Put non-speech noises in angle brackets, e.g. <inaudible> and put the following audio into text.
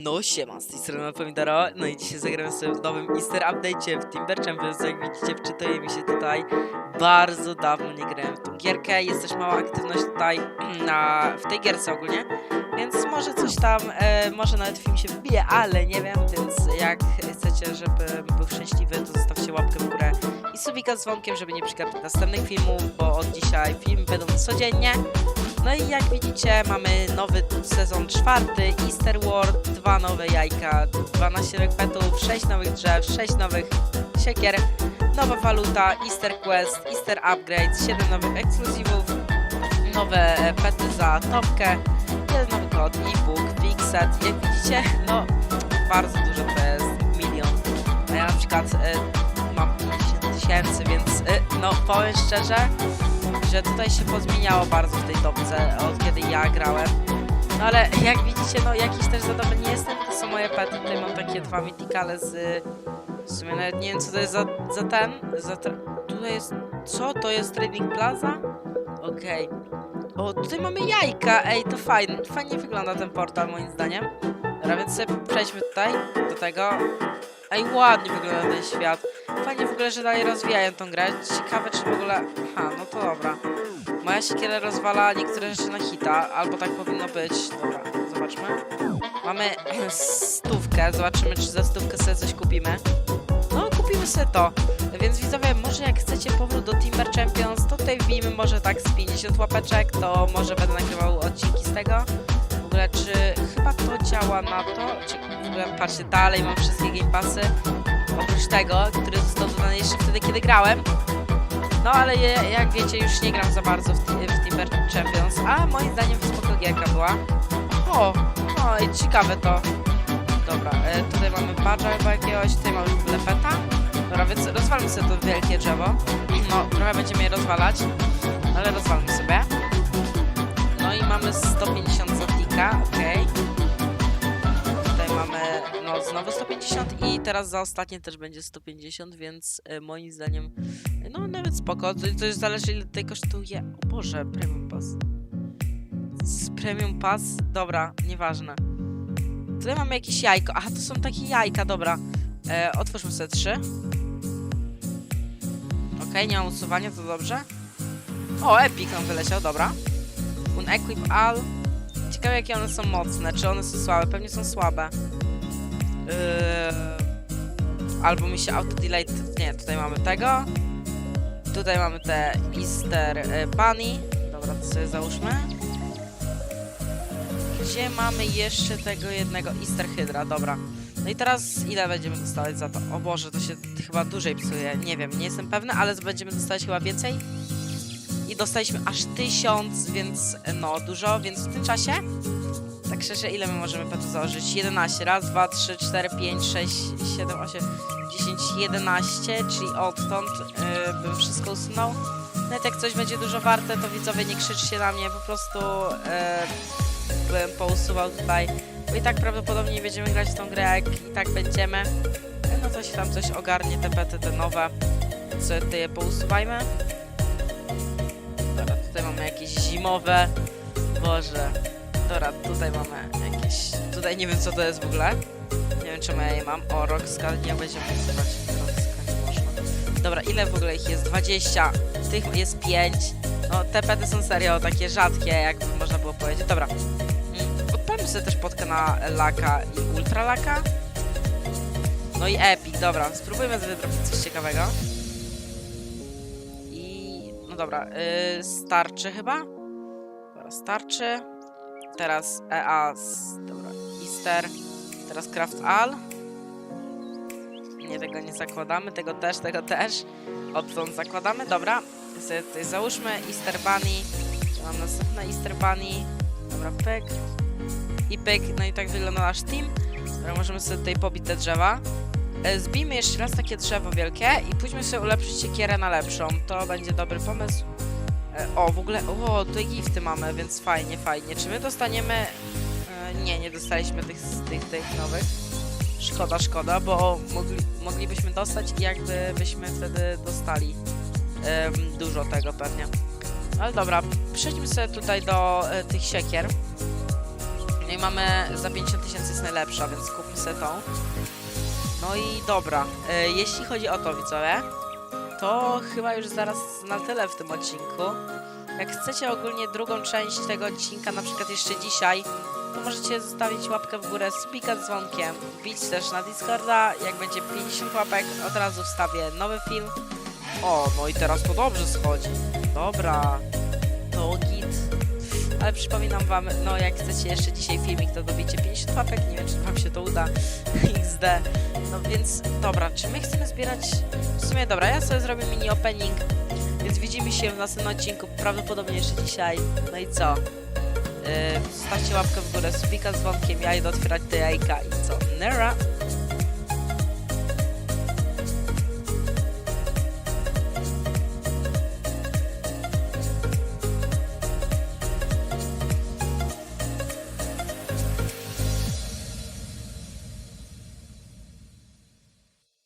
No siema, z tej strony Pomidoro, no i dzisiaj zagramy sobie w nowym Easter Update'cie w Timber Champions, jak widzicie wczytuje mi się tutaj. Bardzo dawno nie grałem w tą gierkę, jest też mała aktywność tutaj <clears throat> na, w tej gierce ogólnie, więc może coś tam, e, może nawet film się wbije, ale nie wiem, więc jak chcecie, żeby był szczęśliwy, to zostawcie łapkę w górę i subika z dzwonkiem, żeby nie przegapić następnych filmów, bo od dzisiaj filmy będą codziennie. No i jak widzicie, mamy nowy sezon czwarty, Easter World, dwa nowe jajka, 12 repetów, 6 nowych drzew, 6 nowych siekier, nowa waluta, Easter Quest, Easter Upgrade, 7 nowych ekskluzywów, nowe pety za topkę, jeden nowy kod, e-book, fixet. Jak widzicie, no bardzo dużo to jest milion. A ja na przykład e, mam 50 tysięcy, więc e, no powiem szczerze, że tutaj się pozmieniało bardzo w tej topce, od kiedy ja grałem. No ale jak widzicie, no jakiś też za dobry nie jestem, to są moje pety. Tutaj mam takie dwa mythicale z... W sumie nawet nie wiem co to jest za, za ten, za. Tutaj jest... Co? To jest Trading Plaza? Okej. O, tutaj mamy jajka, ej, to fajnie, fajnie wygląda ten portal moim zdaniem. Dobra, więc sobie przejdźmy tutaj, do tego. Ej, ładnie wygląda ten świat. Fajnie w ogóle, że dalej rozwijają tą grę. Ciekawe, czy w ogóle... Aha, no to dobra. Moja siekiera rozwala niektóre rzeczy na hita, albo tak powinno być. Dobra, zobaczmy. Mamy <clears throat> stówkę, zobaczymy, czy za stówkę sobie coś kupimy. No, sobie to. Więc widzowie, może jak chcecie powrót do Timber Champions, to tutaj wbijmy może tak z 50 łapeczek, to może będę nagrywał odcinki z tego. W ogóle, czy chyba to działa na to? Czy w ogóle, patrzcie, dalej mam wszystkie Game Passy oprócz tego, który został dodany jeszcze wtedy, kiedy grałem. No ale je, jak wiecie, już nie gram za bardzo w, w Timber Champions, a moim zdaniem spoko gierka była. O, o i ciekawe to. Dobra, e, tutaj mamy badża chyba jakiegoś, tutaj mamy w ogóle peta. Dobra, więc rozwalmy sobie to wielkie drzewo. No, trochę będziemy je rozwalać, ale rozwalmy sobie. No i mamy 150 zotika, okej. Tutaj mamy, no znowu 150 i teraz za ostatnie też będzie 150, więc e, moim zdaniem, no nawet spoko. To, to już zależy ile tutaj kosztuje. O Boże, Premium Pass. Z Premium Pass? Dobra, nieważne. Tutaj mamy jakieś jajko. Aha, to są takie jajka, dobra. E, otwórzmy sobie trzy. Okej, nie mam usuwania, to dobrze. O, Epic nam wyleciał, dobra. Unequip All. Ciekawe jakie one są mocne, czy one są słabe? Pewnie są słabe. Yy... Albo mi się auto-delete... Nie, tutaj mamy tego. Tutaj mamy te Easter y, Bunny. Dobra, to sobie załóżmy. Gdzie mamy jeszcze tego jednego Easter Hydra? Dobra. No i teraz ile będziemy dostawać za to? O Boże, to się chyba dłużej psuje. Nie wiem, nie jestem pewny, ale będziemy dostawać chyba więcej. I dostaliśmy aż tysiąc, więc no dużo, więc w tym czasie tak szczerze, ile my możemy petu założyć? 11. Raz, dwa, trzy, cztery, pięć, sześć, siedem, osiem, dziesięć, jedenaście, czyli odtąd yy, bym wszystko usunął. Nawet jak coś będzie dużo warte, to widzowie nie krzyczcie na mnie, po prostu yy, bym pousuwał tutaj. Bo i tak prawdopodobnie nie będziemy grać w tą grę, jak i tak będziemy. No to się tam coś ogarnie, te pety, te nowe. Co tutaj je pousuwajmy. Dobra, tutaj mamy jakieś zimowe. Boże. Dobra, tutaj mamy jakieś... Tutaj nie wiem co to jest w ogóle. Nie wiem czemu ja je mam. O, Rockscar nie będziemy usuwać. Nie. Dobra, ile w ogóle ich jest? 20. Tych jest 5. No, te pety są serio takie rzadkie, jakby można było powiedzieć. Dobra. Sobie też podkę na Laka i Ultra Laka. No i Epic, dobra. Spróbujmy trafić coś ciekawego. I... No dobra, yy, starczy chyba? Dobra, starczy. Teraz EA, dobra, Easter, teraz Craft All. Nie, tego nie zakładamy, tego też, tego też. Odtąd zakładamy, dobra. Sobie tutaj załóżmy Easter Bunny. Mam następne Easter Bunny. Dobra, pyk. I pyk, no i tak wygląda nasz team. Dobra, możemy sobie tutaj pobić te drzewa. E, Zbijmy jeszcze raz takie drzewo wielkie i pójdźmy sobie ulepszyć siekierę na lepszą. To będzie dobry pomysł. E, O, w ogóle, o, tutaj gifty mamy, więc fajnie, fajnie. Czy my dostaniemy... e, Nie, nie dostaliśmy tych, tych, tych nowych. Szkoda, szkoda, bo mogli, moglibyśmy dostać i jakby byśmy wtedy dostali em, dużo tego pewnie. Ale dobra, przejdźmy sobie tutaj do e, tych siekier. No i mamy za 50 tysięcy jest najlepsza, więc kupmy sobie tą. No i dobra, e, jeśli chodzi o to widzowie, to chyba już zaraz na tyle w tym odcinku. Jak chcecie ogólnie drugą część tego odcinka, na przykład jeszcze dzisiaj, to możecie zostawić łapkę w górę, subika z dzwonkiem, wbić też na Discorda, jak będzie 50 łapek, od razu wstawię nowy film. O, no i teraz to dobrze schodzi. Dobra, to git. Ale przypominam wam, no jak chcecie jeszcze dzisiaj filmik, to dobicie 50 łapek, nie wiem czy wam się to uda, <laughs> XD. No więc, dobra, czy my chcemy zbierać, w sumie dobra, ja sobie zrobię mini opening, więc widzimy się w następnym odcinku, prawdopodobnie jeszcze dzisiaj. No i co? Yy, zostawcie łapkę w górę, subika z dzwonkiem, ja idę otwierać te jajka i co? Nera!